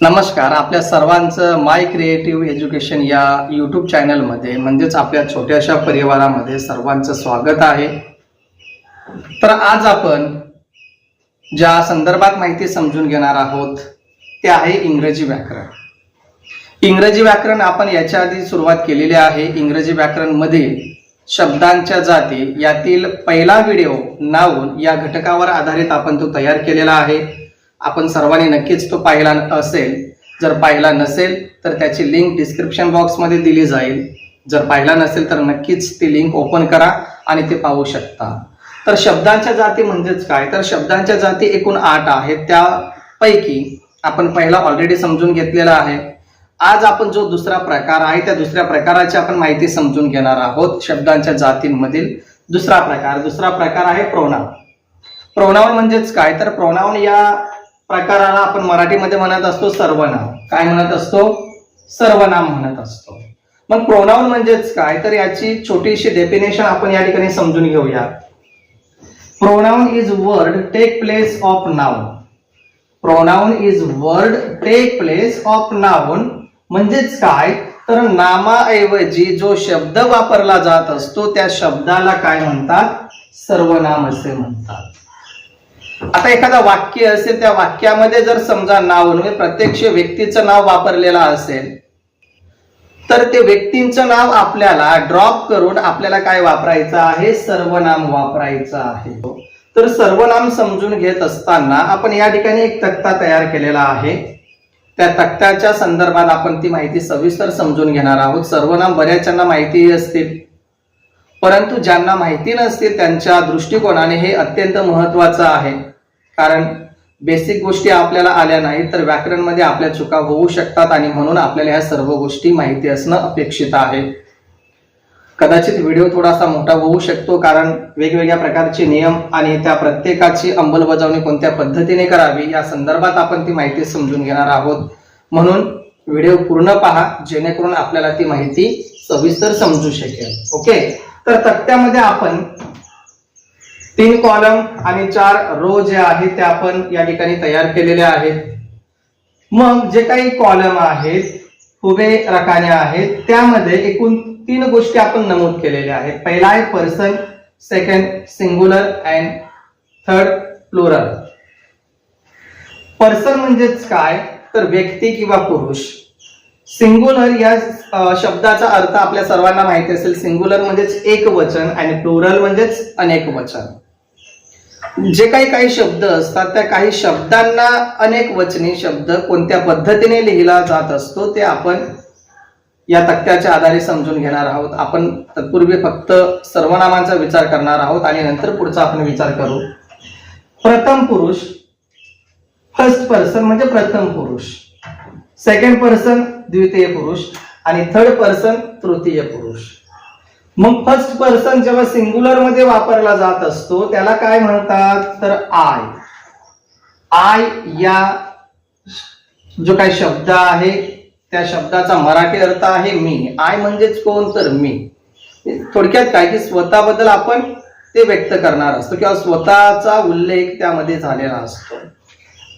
नमस्कार आपल्या सर्वांचं माय क्रिएटिव्ह एज्युकेशन या यूट्यूब चॅनलमध्ये म्हणजेच आपल्या छोट्याशा परिवारामध्ये सर्वांचं स्वागत आहे. तर आज आपण ज्या संदर्भात माहिती समजून घेणार आहोत ते आहे इंग्रजी व्याकरण. इंग्रजी व्याकरण आपण याच्या आधी सुरुवात केलेली आहे. इंग्रजी व्याकरणमधील शब्दांच्या जाती यातील पहिला व्हिडिओ नाऊन या घटकावर आधारित आपण तो तयार केलेला आहे. आपण सर्वांनी नक्कीच तो पाहिला असेल. जर पाहिला नसेल तर त्याची लिंक डिस्क्रिप्शन बॉक्समध्ये दिली जाईल. जर पाहिला नसेल तर नक्कीच ती लिंक ओपन करा आणि ते पाहू शकता. तर शब्दांच्या जाती म्हणजेच काय? तर शब्दांच्या जाती एकूण आठ आहेत. त्यापैकी आपण पहिला ऑलरेडी समजून घेतलेला आहे. आज आपण जो दुसरा प्रकार आहे त्या दुसऱ्या प्रकाराची आपण माहिती समजून घेणार आहोत शब्दांच्या जातींमधील दुसरा प्रकार. दुसरा प्रकार आहे प्रोनाव प्रोनाउन म्हणजेच काय? तर प्रोनावन या प्रकाराला आपण मराठीमध्ये म्हणत असतो सर्वनाम. काय म्हणत असतो? सर्वनाम म्हणत असतो. मग प्रोनाउन म्हणजेच काय? तर याची छोटीशी डेफिनेशन आपण या ठिकाणी समजून घेऊया. Pronoun is word take place of noun pronoun is word take place of noun म्हणजेच काय? तर नामाऐवजी जो शब्द वापरला जात असतो त्या शब्दाला काय म्हणतात? सर्वनाम असे म्हणतात. आता एखादा वाक्य असेल त्या वाक्यामध्ये जर समजा नाव म्हणजे प्रत्यक्ष व्यक्तीचं नाव वापरलेलं असेल तर ते व्यक्तींचं नाव आपल्याला ड्रॉप करून आपल्याला काय वापरायचं आहे? सर्वनाम वापरायचं आहे. तर सर्वनाम समजून घेत असताना आपण या ठिकाणी एक तक्ता तयार केलेला आहे. त्या तक्त्याच्या संदर्भात आपण ती माहिती सविस्तर समजून घेणार आहोत. सर्वनाम बऱ्याचांना माहितीही असतील. परंतु ज्यांना माहिती नसते त्यांच्या दृष्टिकोनाने हे अत्यंत महत्वाचं आहे. कारण बेसिक गोष्टी आपल्याला आल्या नाहीत तर व्याकरणमध्ये आपल्या चुका होऊ शकतात आणि म्हणून आपल्याला ह्या सर्व गोष्टी माहिती असणं अपेक्षित आहे. कदाचित व्हिडिओ थोडासा मोठा होऊ शकतो कारण वेगवेगळ्या प्रकारचे नियम आणि त्या प्रत्येकाची अंमलबजावणी कोणत्या पद्धतीने करावी या संदर्भात आपण ती माहिती समजून घेणार आहोत. म्हणून व्हिडिओ पूर्ण पहा जेणेकरून आपल्याला ती माहिती सविस्तर समजू शकेल. ओके? तर तक्त्यामध्ये आपण तीन कॉलम आणि चार रो जे आहेत ते आपण या ठिकाणी तयार केलेले आहेत. मग जे काही कॉलम आहेत उभे रकाने आहेत त्यामध्ये एकूण तीन गोष्टी आपण नमूद केलेल्या आहेत. पहिला आहे person second singular and third plural person म्हणजेच काय? तर व्यक्ती किंवा पुरुष. सिंगुलर या शब्दाचा अर्थ आपल्या सर्वांना माहिती असेल. सिंगुलर म्हणजेच एक वचन आणि प्लुरल म्हणजेच अनेक वचन. जे काही काही शब्द असतात त्या काही शब्दांना अनेक वचनी शब्द कोणत्या पद्धतीने लिहिला जात असतो ते आपण या तक्त्याच्या आधारे समजून घेणार आहोत. आपण तत्पूर्वी फक्त सर्वनामांचा विचार करणार आहोत आणि नंतर पुढचा आपण विचार करू. प्रथम पुरुष फर्स्ट पर्सन म्हणजे प्रथम पुरुष. सेकंड पर्सन द्वितीय पुरुष आणि थर्ड पर्सन तृतीय पुरुष. मग फर्स्ट पर्सन जेव्हा सिंग्युलरमध्ये वापरला जात असतो त्याला काय म्हणतात? तर आय आय या जो काही शब्द आहे त्या शब्दाचा मराठी अर्थ आहे मी. आय म्हणजेच कोण? तर मी. थोडक्यात काय की स्वतःबद्दल आपण ते व्यक्त करणार असतो किंवा स्वतःचा उल्लेख त्यामध्ये झालेला असतो.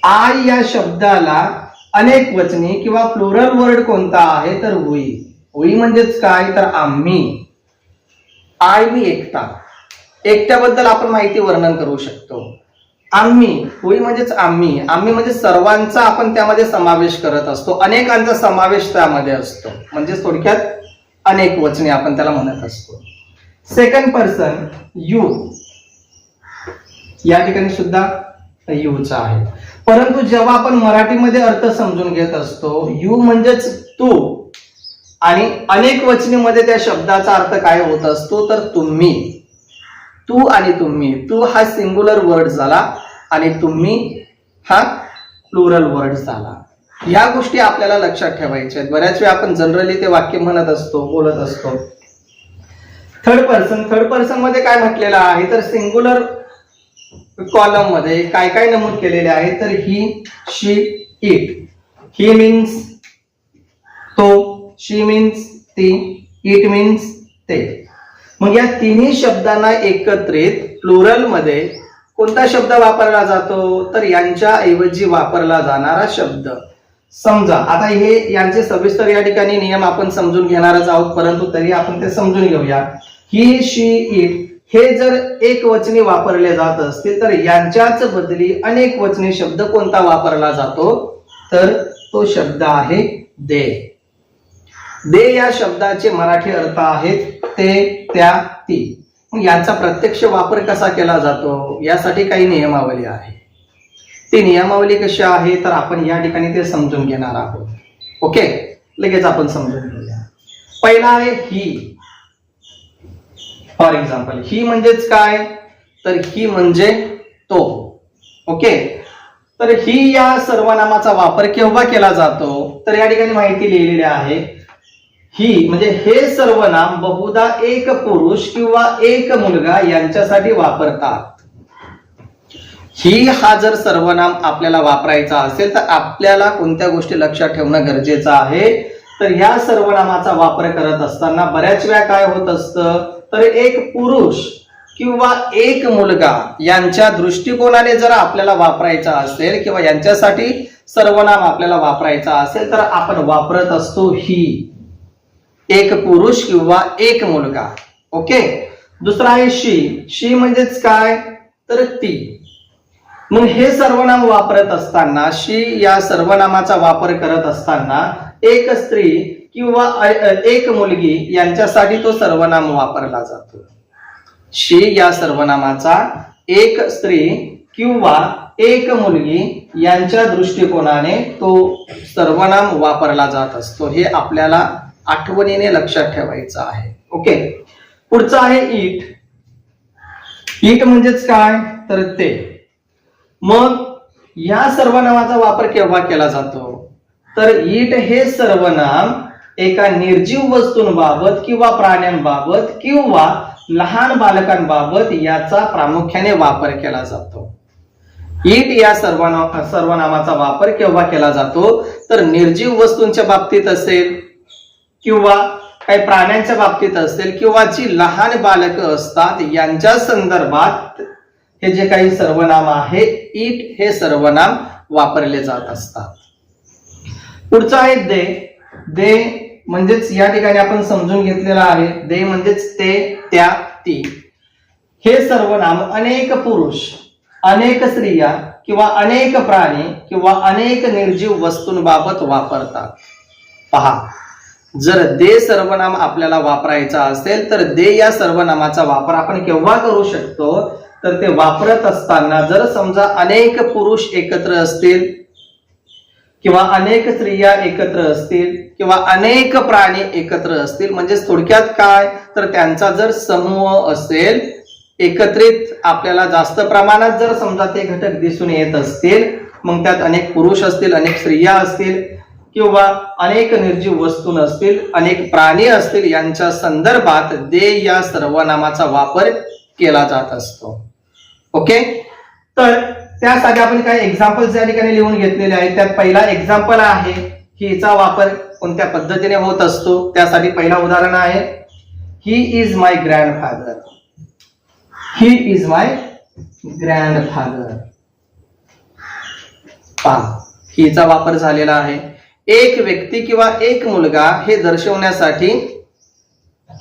आय या शब्दाला अनेक वचनी किंवा प्लुरल वर्ड कोणता आहे तर हुई. हुई म्हणजेच काय तर आम्ही. आय मी एकटा. एकट्याबद्दल आपण माहिती वर्णन करू शकतो. आम्ही होई म्हणजेच आम्ही. आम्ही म्हणजे सर्वांचा आपण त्यामध्ये समावेश करत असतो. अनेकांचा समावेश त्यामध्ये असतो. म्हणजे थोडक्यात अनेक वचने आपण त्याला म्हणत असतो. सेकंड पर्सन यू या ठिकाणी सुद्धा यूचा आहे. परंतु जेव्हा आपण मराठीमध्ये अर्थ समजून घेत असतो यू म्हणजेच तू आणि अनेक वचनीमध्ये त्या शब्दाचा अर्थ काय होत असतो तर तुम्ही. तू आणि तुम्ही. तू हा सिंग्युलर वर्ड झाला आणि तुम्ही हा प्लुरल वर्ड झाला. या गोष्टी आपल्याला लक्षात ठेवायच्या आहेत. बऱ्याच वेळा आपण जनरली ते वाक्य म्हणत असतो बोलत असतो. थर्ड पर्सन थर्ड पर्सनमध्ये काय म्हटलेलं आहे? तर सिंग्युलर कॉलममध्ये काय काय नमूद केलेले आहे तर ही शी इट ही मीन्स तो शी मीन्स ती इट मीन्स ते. मग या तिन्ही शब्दांना एकत्रित प्लुरलमध्ये कोणता शब्द वापरला जातो? तर यांच्या ऐवजी वापरला जाणारा शब्द. समजा आता हे यांचे सविस्तर या ठिकाणी नियम आपण समजून घेणारच आहोत परंतु तरी आपण ते समजून घेऊया. ही शी इट हे जर एक वचने वापरले जात असतील तर यांच्याच बदली अनेक वचनी शब्द कोणता वापरला जातो? तर तो शब्द आहे दे. दे या शब्दाचे मराठी अर्थ आहेत ते त्या ती. याचा प्रत्यक्ष वापर कसा केला जातो? यासाठी काही नियमावली आहे. ती नियमावली कशी आहे तर आपण या ठिकाणी ते समजून घेणार आहोत. ओके? लगेच आपण समजून घेऊया. पहिला आहे ही. फॉर एक्झाम्पल ही म्हणजेच काय? तर ही म्हणजे तो. ओके तर ही या सर्वनामाचा वापर केव्हा केला जातो? तर या ठिकाणी माहिती लिहिलेली आहे. ही म्हणजे हे सर्वनाम बहुधा एक पुरुष किंवा एक मुलगा यांच्यासाठी वापरतात. ही हा जर सर्वनाम आपल्याला वापरायचा असेल तर आपल्याला कोणत्या गोष्टी लक्षात ठेवणं गरजेचं आहे? तर ह्या सर्वनामाचा वापर करत असताना बऱ्याच वेळा काय होत असतं? तर एक पुरुष किंवा एक मुलगा यांच्या दृष्टिकोनाने जर आपल्याला वापरायचा असेल किंवा यांच्यासाठी सर्वनाम आपल्याला वापरायचा असेल तर आपण वापरत असतो ही. एक पुरुष किंवा एक मुलगा. ओके? दुसरा आहे शी. शी म्हणजेच काय? तर ती. मग हे सर्वनाम वापरत असताना शी या सर्वनामाचा वापर करत असताना एक स्त्री किंवा एक मुलगी यांच्यासाठी तो सर्वनाम वापरला जातो. शी या सर्वनामाचा एक स्त्री किंवा एक मुलगी यांच्या दृष्टिकोनाने तो सर्वनाम वापरला जात असतो. हे आपल्याला आठवणीने लक्षात ठेवायचं आहे. ओके? पुढचं आहे ईट. ईट म्हणजेच काय? तर ते. मग या सर्वनामाचा वापर केव्हा केला जातो? तर ईट हे सर्वनाम एका निर्जीव वस्तूंबाबत किंवा प्राण्यांबाबत किंवा लहान बालकांबाबत याचा प्रामुख्याने वापर केला जातो. ईट या सर्वनाम सर्वनामाचा वापर केव्हा केला जातो? तर निर्जीव वस्तूंच्या बाबतीत असेल किंवा काही प्राण्यांच्या बाबतीत असेल किंवा जी लहान बालक असतात यांच्या संदर्भात हे जे काही सर्वनाम आहे ईट हे सर्वनाम वापरले जात असतात. पुढचं आहे दे. दे म्हणजेच या ठिकाणी आपण समजून घेतलेलं आहे दे म्हणजेच ते त्या ती. हे सर्वनाम अनेक पुरुष अनेक स्त्रिया किंवा अनेक प्राणी किंवा अनेक निर्जीव वस्तूंबाबत वापरतात. पहा जर दे सर्वनाम आपल्याला वापरायचा असेल तर दे या सर्वनामाचा वापर आपण केव्हा करू शकतो? तर ते वापरत असताना जर समजा अनेक पुरुष एकत्र असतील किंवा अनेक स्त्रिया एकत्र असतील किंवा अनेक प्राणी एकत्र असतील म्हणजे थोडक्यात काय? तर त्यांचा जर समूह असेल एकत्रित आपल्याला जास्त प्रमाणात जर समजा ते घटक दिसून येत असतील मग त्यात अनेक पुरुष असतील अनेक स्त्रिया असतील किंवा अनेक निर्जीव वस्तू नसतील अनेक प्राणी असतील यांच्या संदर्भात दे या सर्वनामाचा वापर केला जात असतो. ओके? तर त्यासाठी आपण काही एक्झाम्पल्स या ठिकाणी लिहून घेतलेले आहेत. त्यात पहिला एक्झाम्पल आहे हिचा वापर कोणत्या पद्धतीने होत असतो. त्यासाठी पहिला उदाहरण आहे. He is my grandfather he is my grandfather पहा हिचा वापर झालेला आहे. एक व्यक्ती किंवा एक मुलगा हे दर्शवण्यासाठी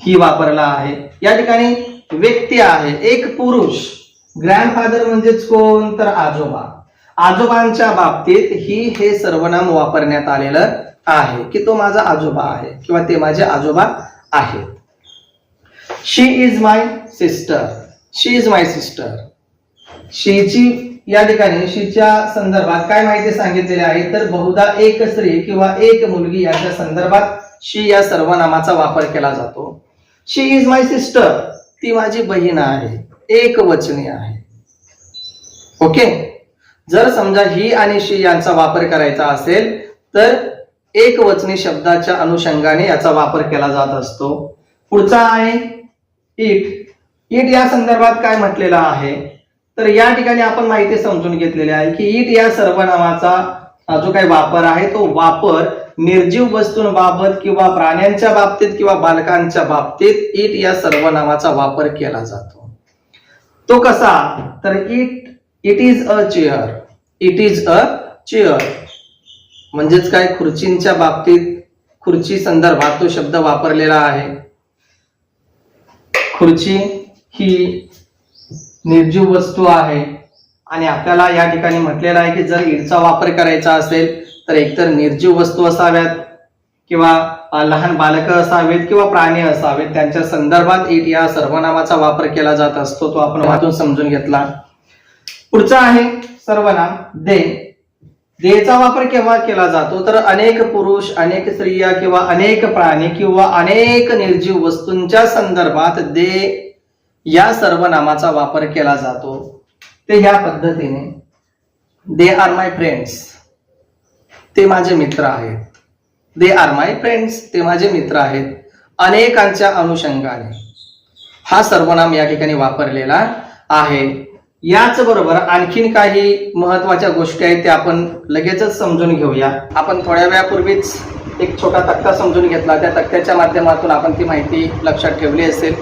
ही वापरला आहे. या ठिकाणी व्यक्ती आहे एक पुरुष. ग्रँडफादर म्हणजेच कोण? तर आजोबा. आजोबांच्या बाबतीत ही हे सर्वनाम वापरण्यात आलेलं आहे की तो माझा आजोबा आहे किंवा ते माझे आजोबा आहेत. She is my sister she is my sister शीची या ठिकाणी शीच्या संदर्भात काय माहिती सांगितलेली आहे? तर बहुधा एक स्त्री किंवा एक मुलगी याच्या संदर्भात शी या सर्वनामाचा वापर केला जातो. शी इज माय सिस्टर ती माझी बहीण आहे. एक वचने आहे. ओके जर समजा ही आणि शी यांचा वापर करायचा असेल तर एक वचनी शब्दाच्या अनुषंगाने याचा वापर केला जात असतो. पुढचा आहे इट इट या संदर्भात काय म्हटलेलं आहे? तर या ठिकाणी आपण माहिती समजून घेतलेली आहे की इट या सर्वनामाचा जो काही वापर आहे तो वापर निर्जीव वस्तूंबाबत किंवा प्राण्यांच्या बाबतीत किंवा बालकांच्या बाबतीत इट या सर्वनामाचा वापर केला जातो. तो कसा? तर it it is a chair it is a chair म्हणजेच काय? खुर्चींच्या बाबतीत खुर्ची संदर्भात तो शब्द वापरलेला आहे. खुर्ची ही निर्जीव वस्तू आहे. आणि आपल्याला या ठिकाणी म्हटलेलं आहे की जर इडचा वापर करायचा असेल तर एकतर निर्जीव वस्तू असाव्यात. किंवा लहान बालकं असावेत किंवा प्राणी असावेत त्यांच्या संदर्भात इट या सर्वनामाचा वापर केला जात असतो तो आपण वाचून समजून घेतला. पुढचा आहे सर्वनाम दे. देचा वापर केव्हा केला जातो? तर अनेक पुरुष अनेक स्त्रिया किंवा अनेक प्राणी किंवा अनेक निर्जीव वस्तूंच्या संदर्भात दे या सर्वनामाचा वापर केला जातो. ते ह्या पद्धतीने. They are my friends. ते माझे मित्र आहेत. दे आर माय फ्रेंड्स ते माझे मित्र आहेत. अनेकांच्या अनुषंगाने. हा सर्वनाम या ठिकाणी वापरलेला आहे. याच बरोबर आणखीन काही महत्त्वाच्या गोष्टी आहेत त्या आपण लगेचच समजून घेऊया. आपण थोड्या वेळापूर्वीच एक छोटा तक्ता समजून घेतला. त्या तक्त्याच्या माध्यमातून आपण ती माहिती लक्षात ठेवली असेल.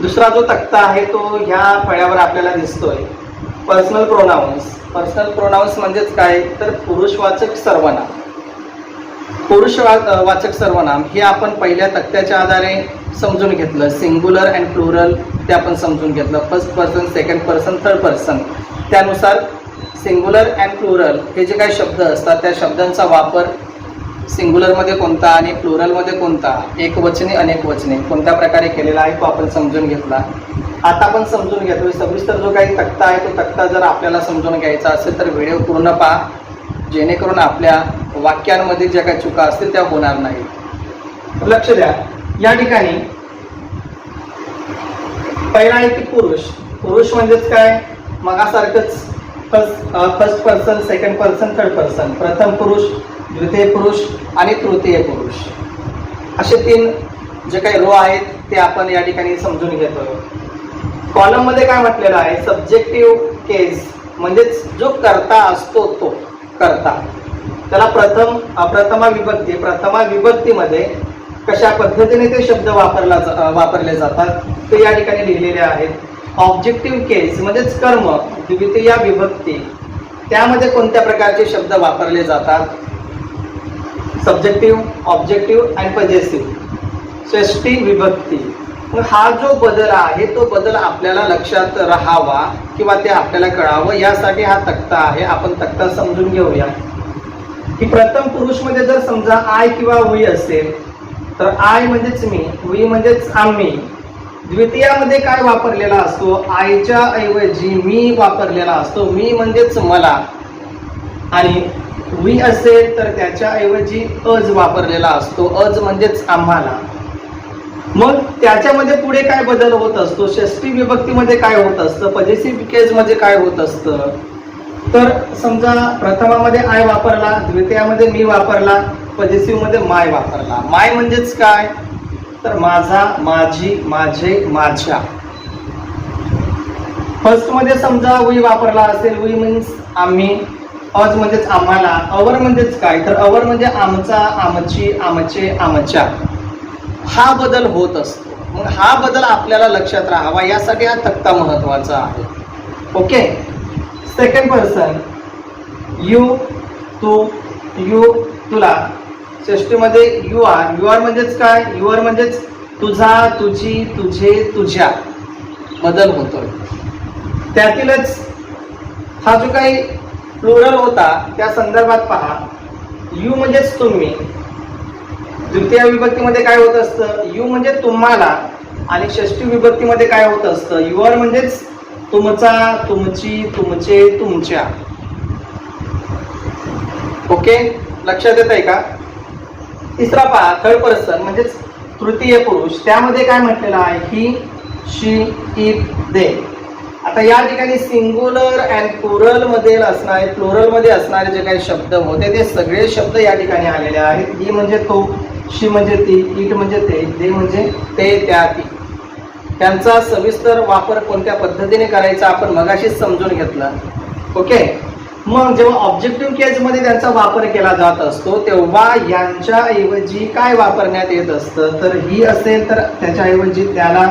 दुसरा जो तक्ता आहे तो ह्या फळ्यावर आपल्याला दिसतोय. पर्सनल प्रोनाऊन्स पर्सनल प्रोनाऊन्स म्हणजेच काय? तर पुरुषवाचक सर्वनाम. पुरुष वा- वाचक सर्वनाम हे आपण पहिल्या तक्त्याच्या आधारे समजून घेतलं. सिंग्युलर अँड प्लुरल ते आपण समजून घेतलं. First person second person third person त्यानुसार सिंग्युलर अँड प्लुरल हे जे काही शब्द असतात त्या शब्दांचा वापर सिंग्युलरमध्ये कोणता आणि प्लुरलमध्ये कोणता एक वचने अनेक वचने कोणत्या प्रकारे केलेला आहे तो आपण समजून घेतला. आता आपण समजून घेतो सविस्तर जो काही तक्ता आहे तो तक्ता जर आपल्याला समजून घ्यायचा असेल तर व्हिडिओ पूर्ण पहा. जेणेकरून आपल्या वाक्यांमध्ये ज्या काही चुका असतील त्या होणार नाहीत. लक्ष द्या. या ठिकाणी पहिला आहे की पुरुष. पुरुष म्हणजेच काय? मगासारखंच first first person second person third person प्रथम पुरुष द्वितीय पुरुष आणि तृतीय पुरुष. असे तीन जे काही रो आहेत ते आपण या ठिकाणी समजून घेतो. कॉलममध्ये काय म्हटलेलं आहे? सब्जेक्टिव्ह केस म्हणजेच जो करता असतो तो. करता. त्याला प्रथम अप्रथमा विभक्ती प्रथमा विभक्तीमध्ये कशा पद्धतीने ते शब्द वापरला जा- वापरले जातात ते या ठिकाणी लिहिलेले आहेत. ऑब्जेक्टिव्ह केस म्हणजेच कर्म द्वितीय विभक्ती. त्यामध्ये कोणत्या प्रकारचे शब्द वापरले जातात? सब्जेक्टिव्ह ऑब्जेक्टिव्ह अँड पजेसिव्ह षष्टी विभक्ती. मग हा जो बदल आहे तो बदल आपल्याला लक्षात राहावा किंवा ते आपल्याला कळावं यासाठी हा तक्ता आहे. आपण तक्ता समजून घेऊया. की प्रथम पुरुषमध्ये जर समजा आय किंवा वी असेल तर आय म्हणजेच मी वी म्हणजेच आम्ही. द्वितीयामध्ये काय वापरलेला असतो? आयच्या ऐवजी मी वापरलेला असतो. मी म्हणजेच मला. आणि वी असेल तर त्याच्या ऐवजी अज वापरलेला असतो. अज म्हणजेच आम्हाला. मग त्याच्यामध्ये पुढे काय बदल होत असतो? षष्टी विभक्तीमध्ये काय होत असतं? पजेसिव्ह केस मध्ये काय होत असतं? तर समजा प्रथमामध्ये आय वापरला द्वितीयामध्ये मी वापरला पजेसिव्हमध्ये माय वापरला. माय म्हणजेच काय? तर माझा माझी माझे माझ्या. फर्स्टमध्ये समजा वी वापरला असेल वी मीन्स आम्ही. अज म्हणजेच आम्हाला अवर म्हणजेच काय? तर अवर म्हणजे आमचा आमची आमचे आमच्या. हा बदल होत असतो. मग हा बदल आपल्याला लक्षात राहावा यासाठी हा तक्ता महत्त्वाचा आहे. ओके? सेकंड पर्सन यू तू यू तुला. षष्टीमध्ये यू आर यू आर म्हणजेच काय? यू आर म्हणजेच तुझा तुझी तुझे तुझ्या. बदल होतोय. त्यातीलच हा जो काही प्लुरल होता त्या संदर्भात पहा. यू म्हणजेच तुम्ही. द्वितीय विभक्तीमध्ये काय होत असतं? यू म्हणजे तुम्हाला. आणि षष्टी विभक्तीमध्ये काय होत असतं? युअर म्हणजेच तुमचा तुमची तुमचे तुमच्या. ओके? लक्षात येत आहे का? तिसरा पहा थर्ड पर्सन म्हणजेच तृतीय पुरुष. त्यामध्ये काय म्हटलेलं आहे? He she it they. आता या ठिकाणी सिंग्युलर अँड प्लुरलमध्ये असणारे प्लुरलमध्ये असणारे जे काही शब्द होते ते सगळे शब्द या ठिकाणी आलेले आहेत. ही म्हणजे तो. शी म्हणजे ती इट म्हणजे ते दे म्हणजे ते त्या ती. त्यांचा सविस्तर वापर कोणत्या पद्धतीने करायचा आपण मगाशीच समजून घेतला. ओके? मग जेव्हा ऑब्जेक्टिव्ह केसमध्ये त्यांचा वापर केला जात असतो तेव्हा यांच्या ऐवजी काय वापरण्यात येत असतं? तर ही असेल तर त्याच्याऐवजी त्याला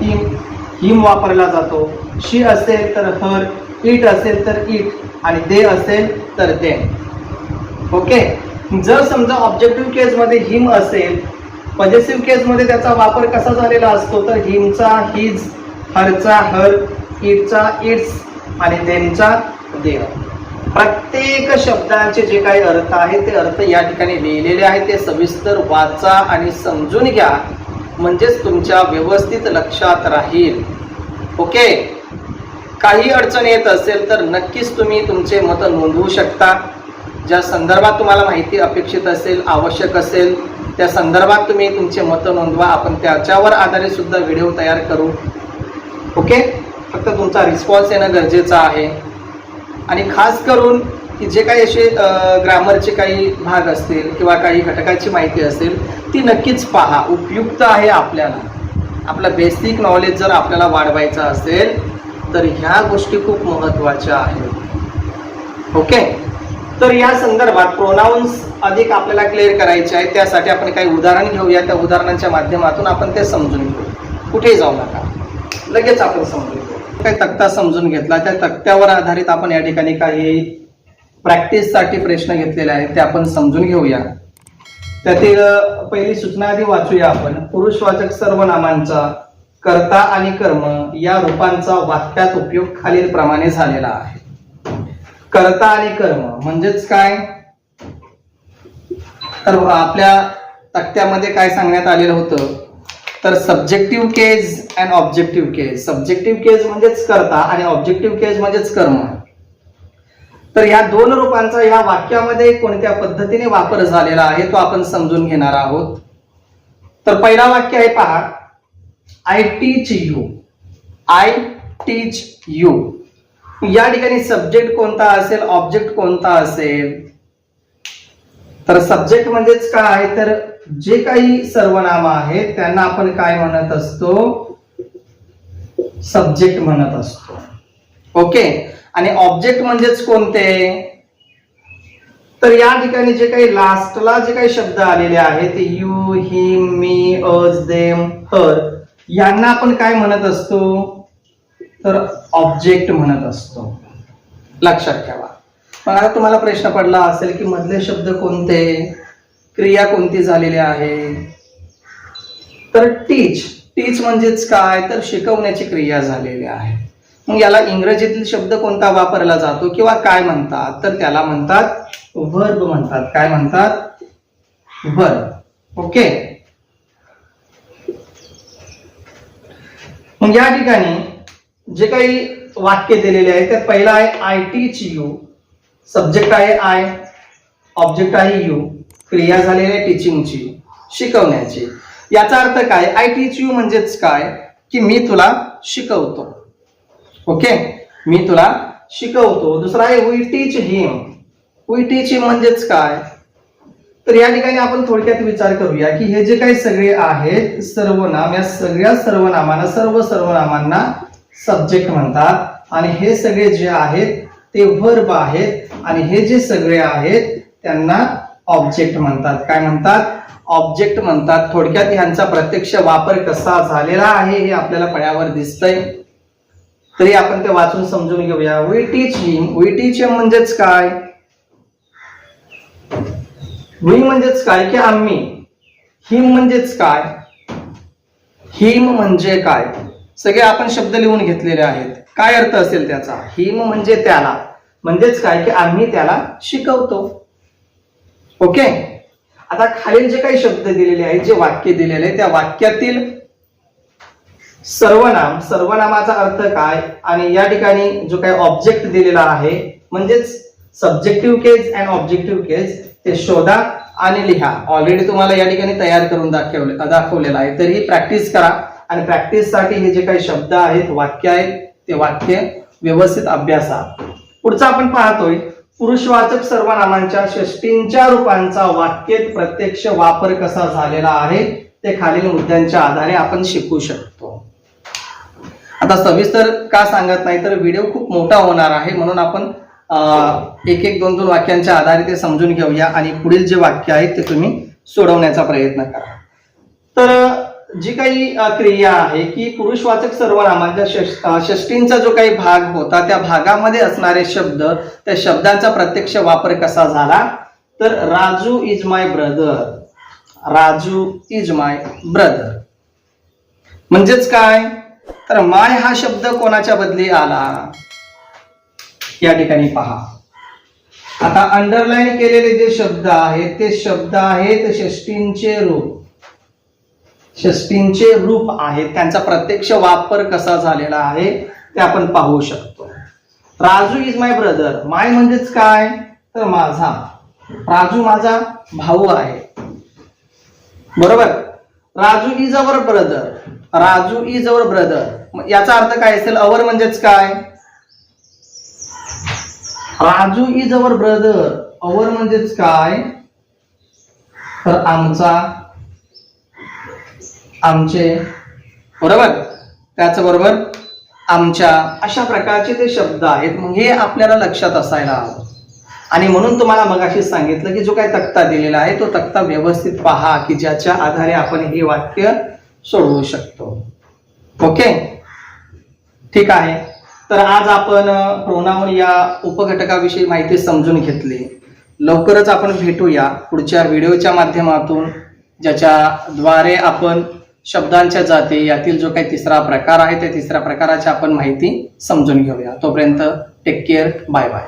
हिम हिम वापरला जातो. शी असेल तर हर. इट असेल तर इट आणि दे असेल तर दे. ओके? जर समजा ऑब्जेक्टिव्ह केसमध्ये हिम असेल पॉझिटिव्ह केसमध्ये त्याचा वापर कसा झालेला असतो तर हिमचा हिज हरचा हर इटचा इट्स आणि देमचा देव प्रत्येक शब्दांचे जे काही अर्थ आहेत ते अर्थ या ठिकाणी लिहिलेले आहेत. ते सविस्तर वाचा आणि समजून घ्या. म्हणजेच तुमच्या व्यवस्थित लक्षात राहील. ओके? काही अडचण येत असेल तर नक्कीच तुम्ही तुमचे मत नोंदवू शकता. ज्या संदर्भात तुम्हाला माहिती अपेक्षित असेल आवश्यक असेल त्या संदर्भात तुम्ही तुमचे मतं नोंदवा. आपण त्याच्यावर आधारित सुद्धा व्हिडिओ तयार करू. ओके? फक्त तुमचा रिस्पॉन्स येणं गरजेचं आहे. आणि खास करून की जे काही असे ग्रामरचे काही भाग असतील किंवा काही घटकाची माहिती असेल ती नक्कीच पहा. उपयुक्त आहे आपल्याला. आपलं बेसिक नॉलेज जर आपल्याला वाढवायचं असेल तर ह्या गोष्टी खूप महत्त्वाच्या आहेत. ओके? तर या संदर्भात प्रोनाऊन्स अधिक आपल्याला क्लिअर करायचे आहे त्यासाठी आपण काही उदाहरण घेऊया. त्या उदाहरणांच्या माध्यमातून आपण ते समजून घेऊ. कुठेही जाऊ नका. लगेच आपण समजून घेऊ. काही तक्ता समजून घेतला. त्या तक्त्यावर आधारित आपण या ठिकाणी काही प्रॅक्टिससाठी प्रश्न घेतलेले आहेत ते आपण समजून घेऊया. त्यातील पहिली सूचना आधी वाचूया आपण. पुरुषवाचक सर्वनामांचा कर्ता आणि कर्म या रूपांचा वाक्यात उपयोग खालील प्रमाणे झालेला आहे. कर्ता आणि कर्म म्हणजेच काय? तर आपल्या तक्त्यामध्ये काय सांगण्यात आलेलं होतं? तर subjective case and objective case subjective case म्हणजेच कर्ता आणि ऑब्जेक्टिव्ह केज म्हणजेच कर्म. तर या दोन रूपांचा या वाक्यामध्ये कोणत्या पद्धतीने वापर झालेला आहे तो आपण समजून घेणार आहोत. तर पहिला वाक्य आहे पहा. I teach you I teach you या ठिकाणी सब्जेक्ट कोणता असेल ऑब्जेक्ट कोणता असेल? तर सब्जेक्ट म्हणजेच काय आहे? तर जे काही सर्वनाम आहेत त्यांना आपण काय म्हणत असतो? सब्जेक्ट म्हणत असतो. ओके आणि ऑब्जेक्ट म्हणजेच कोणते? तर या ठिकाणी जे काही लास्टला जे काही शब्द आलेले आहेत ते यू हिम मी अज देम हर यांना आपण काय म्हणत असतो? तर ऑब्जेक्ट म्हणत असतो. लक्षात ठेवा. मग आता तुम्हाला प्रश्न पडला असेल की मधले शब्द कोणते? क्रिया कोणती झालेली आहे? तर टीच टीच म्हणजेच काय? तर शिकवण्याची क्रिया झालेली आहे. मग याला इंग्रजीतील शब्द कोणता वापरला जातो किंवा काय म्हणतात? तर त्याला म्हणतात वर्ब म्हणतात. काय म्हणतात? वर्ब ओके मग या ठिकाणी जे काही वाक्य दिलेले आहे त्यात पहिला आहे आय टीच यू सब्जेक्ट आहे आय ऑब्जेक्ट आहे यू क्रिया झालेली आहे टीचिंगची शिकवण्याची. याचा अर्थ काय? आय टीच यू म्हणजेच काय? की मी तुला शिकवतो. ओके मी तुला शिकवतो. दुसरा आहे वी टीच हिम वी टीच हिम म्हणजेच काय? तर या ठिकाणी आपण थोडक्यात विचार करूया की हे जे काही सगळे आहेत सर्वनाम या सगळ्या सर्वनामांना सर्व सर्वनामांना सब्जेक्ट म्हणतात. आणि हे सगळे जे आहेत ते वर्ब आहेत. आणि हे जे सगळे आहेत त्यांना ऑब्जेक्ट म्हणतात. काय म्हणतात? ऑब्जेक्ट म्हणतात. थोडक्यात ह्यांचा प्रत्यक्ष वापर कसा झालेला आहे हे आपल्याला पळ्यावर दिसतंय. तरी आपण ते वाचून समजून घेऊया. वी टीच हिम वी टीच हिम म्हणजेच काय? वी म्हणजेच काय? की आम्ही. हिम म्हणजेच काय? हिम म्हणजे काय? सगळे आपण शब्द लिहून घेतलेले आहेत. काय अर्थ असेल त्याचा? हिम म्हणजे त्याला. म्हणजेच काय? की आम्ही त्याला शिकवतो. ओके? आता खालील जे काही शब्द दिलेले आहेत जे वाक्य दिलेले आहे त्या वाक्यातील सर्वनाम सर्वनामाचा अर्थ काय? आणि या ठिकाणी जो काही ऑब्जेक्ट दिलेला आहे म्हणजेच subjective case and objective case ते शोधा आणि लिहा. ऑलरेडी तुम्हाला या ठिकाणी तयार करून दाखवले दाखवलेला आहे. तरीही प्रॅक्टिस करा. आणि प्रॅक्टिससाठी हे जे काही शब्द आहेत वाक्य आहेत ते वाक्य व्यवस्थित अभ्यासा. पुढचा आपण पाहतोय पुरुषवाचक सर्वनामांच्या षष्टींच्या रूपांचा वाक्यात प्रत्यक्ष वापर कसा झालेला आहे ते खालील मुद्द्यांच्या आधारे आपण शिकू शकतो. आता सविस्तर का सांगत नाही तर व्हिडिओ खूप मोठा होणार आहे म्हणून आपण एक एक दोन दोन वाक्यांच्या आधारे ते समजून घेऊया आणि पुढील जे वाक्य आहेत ते तुम्ही सोडवण्याचा प्रयत्न करा. तर जी काही क्रिया आहे की पुरुषवाचक सर्वनामांच्या षष्टींचा जो काही भाग होता त्या भागामध्ये असणारे शब्द त्या शब्दांचा प्रत्यक्ष वापर कसा झाला? तर Raju is my brother Raju is my brother म्हणजेच काय? तर माय हा शब्द कोणाच्या बदली आला? या ठिकाणी पहा. आता अंडरलाईन केलेले जे शब्द आहेत ते शब्द आहेत षष्टींचे रूप. षष्टींचे रूप आहेत त्यांचा प्रत्यक्ष वापर कसा झालेला आहे ते आपण पाहू शकतो. Raju is my brother my म्हणजेच काय? तर माझा. राजू माझा भाऊ आहे. बरोबर? Raju is our brother Raju is our brother याचा अर्थ काय असेल? अवर म्हणजेच काय? Raju is our brother our म्हणजेच काय? तर आमचा आमचे बरोबर? त्याचबरोबर आमच्या अशा प्रकारचे ते शब्द आहेत मग हे आपल्याला लक्षात असायला हवं. आणि म्हणून तुम्हाला मगाशी सांगितलं की जो काही तक्ता दिलेला आहे तो तक्ता व्यवस्थित पहा की ज्याच्या आधारे आपण हे वाक्य सोडवू शकतो. ओके? ठीक आहे. तर आज आपण प्रोनाऊन या उपघटकाविषयी माहिती समजून घेतली. लवकरच आपण भेटूया पुढच्या व्हिडिओच्या माध्यमातून ज्याच्याद्वारे आपण शब्दांच्या जाती यातील जो काही तिसरा प्रकार आहे त्या तिसऱ्या प्रकाराची आपण माहिती समजून घेऊया. तोपर्यंत टेक केअर बाय बाय